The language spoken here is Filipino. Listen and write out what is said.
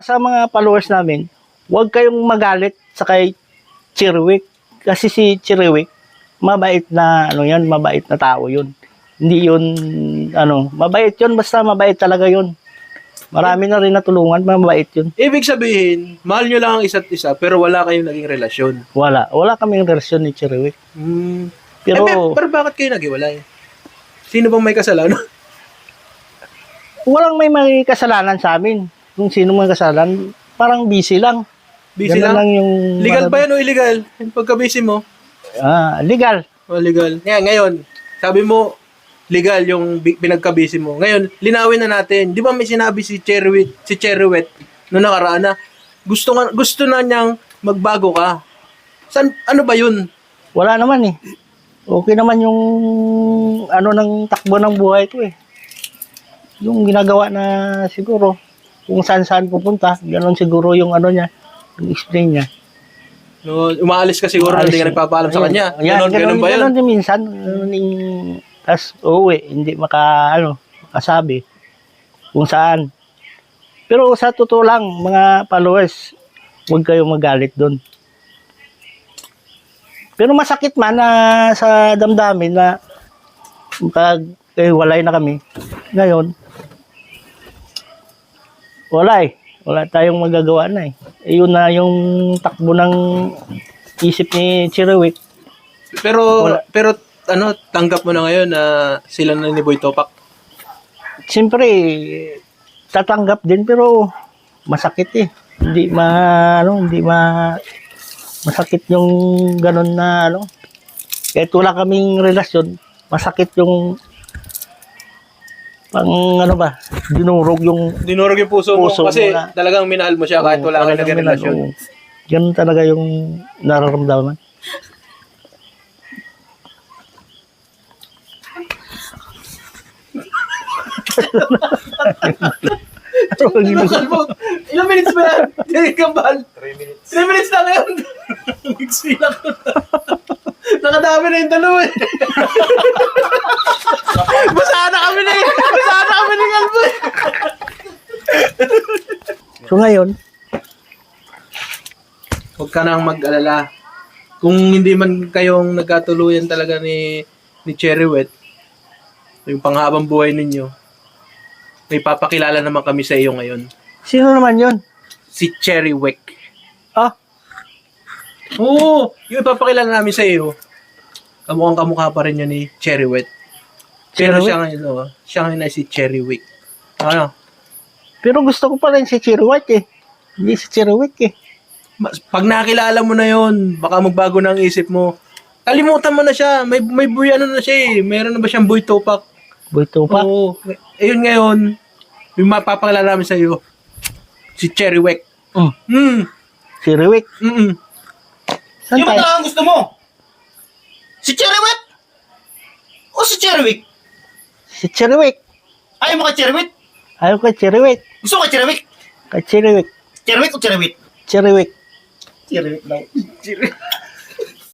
Sa mga followers namin, huwag kayong magalit sa kay Chirwick. Kasi si Chirwick, mabait na, ano yan, mabait na tao yun. Hindi yun, ano, mabait yun, basta mabait talaga yun. Marami na rin natulungan, mabait yun. Ibig sabihin, mahal nyo lang ang isa't isa, pero wala kayong naging relasyon. Wala, wala kaming relasyon ni Chirwick. Hmm. Pero, eh, pero, pero bakit kayo naghiwalay? Sino bang may kasalanan? walang may may kasalanan sa amin. Kung sino may kasalanan, parang busy lang. Busy Ganun lang? yung... Legal ba yan o illegal? Yung Pagka-busy mo? Ah, legal. O legal. Ngayon, ngayon, sabi mo, legal yung bi- pinagka-busy mo. Ngayon, linawin na natin. Di ba may sinabi si Cherwit, si Cherwet noong nakaraan na gusto, nga, gusto na niyang magbago ka. San, ano ba yun? Wala naman eh. Okay naman yung ano ng takbo ng buhay ko eh. Yung ginagawa na siguro kung saan saan pupunta, ganoon siguro yung ano niya, yung explain niya. No, umaalis ka siguro Maalis hindi ka na. nagpapaalam sa kanya. Ayan, Ganon, ganon ba yun? Ganon din minsan. Ganon yung, tas uuwi, hindi maka, ano, makasabi kung saan. Pero sa totoo lang, mga followers, huwag kayong magalit doon. Pero masakit man na sa damdamin na pag eh, walay na kami. Ngayon, wala eh. Wala tayong magagawa na eh. eh yun na yung takbo ng isip ni Chirwick. Pero, Wala. pero ano, tanggap mo na ngayon na sila na ni Boy Topak. Siyempre, tatanggap din pero masakit eh. Hindi ma ano, hindi ma masakit yung ganun na ano. Kahit wala kaming relasyon, masakit yung pang ano ba, dinurog yung Dinurog yung puso, Puso mo kasi na. talagang minahal mo siya kahit wala kang naging relasyon. Ganun talaga yung nararamdaman. Ilang minutes ba yan? Ka ba? 3 minutes. 3 minutes lang yun. Nagsilang ko na. Nakadami na yung dalawa eh. Basahan na kami na eh. Basahan na kami ni Galbo eh. So ngayon, Huwag ka nang mag-alala. Kung hindi man kayong nagkatuluyan talaga ni ni Cherry Wet, yung panghabang buhay ninyo, may papakilala naman kami sa iyo ngayon. sino naman yun? Si Cherry Wick. Ah, Oo, yung ipapakilala namin sa iyo, kamukhang kamukha pa rin yun ni Cherry Wet. Pero Cherry siya ngayon, oh, siya ngayon ay si Cherry Wick. Ano? Pero gusto ko pa rin si Chirwick eh. Hindi si Chirwick eh. Mas- Pag nakilala mo na yon, baka magbago na ang isip mo. Kalimutan mo na siya. May may buy ano na siya eh. Meron na ba siyang buy topak? Buito pa. Oo. Ayun ngayon, yung mapapakilala namin sa iyo, si Cherry Wick. Mm. Hmm. Si Chirwick. Mm. Saan Yung tayo? ba ang gusto mo? Si Cherrywet? O si Cherrywick? Si Chirwick. Ayaw mo kay Cherrywet? Ayaw kay Chirwick. Gusto ko? Kay Chirwick. Cherrywick o Cherrywet? Chirwick. Cherrywick daw.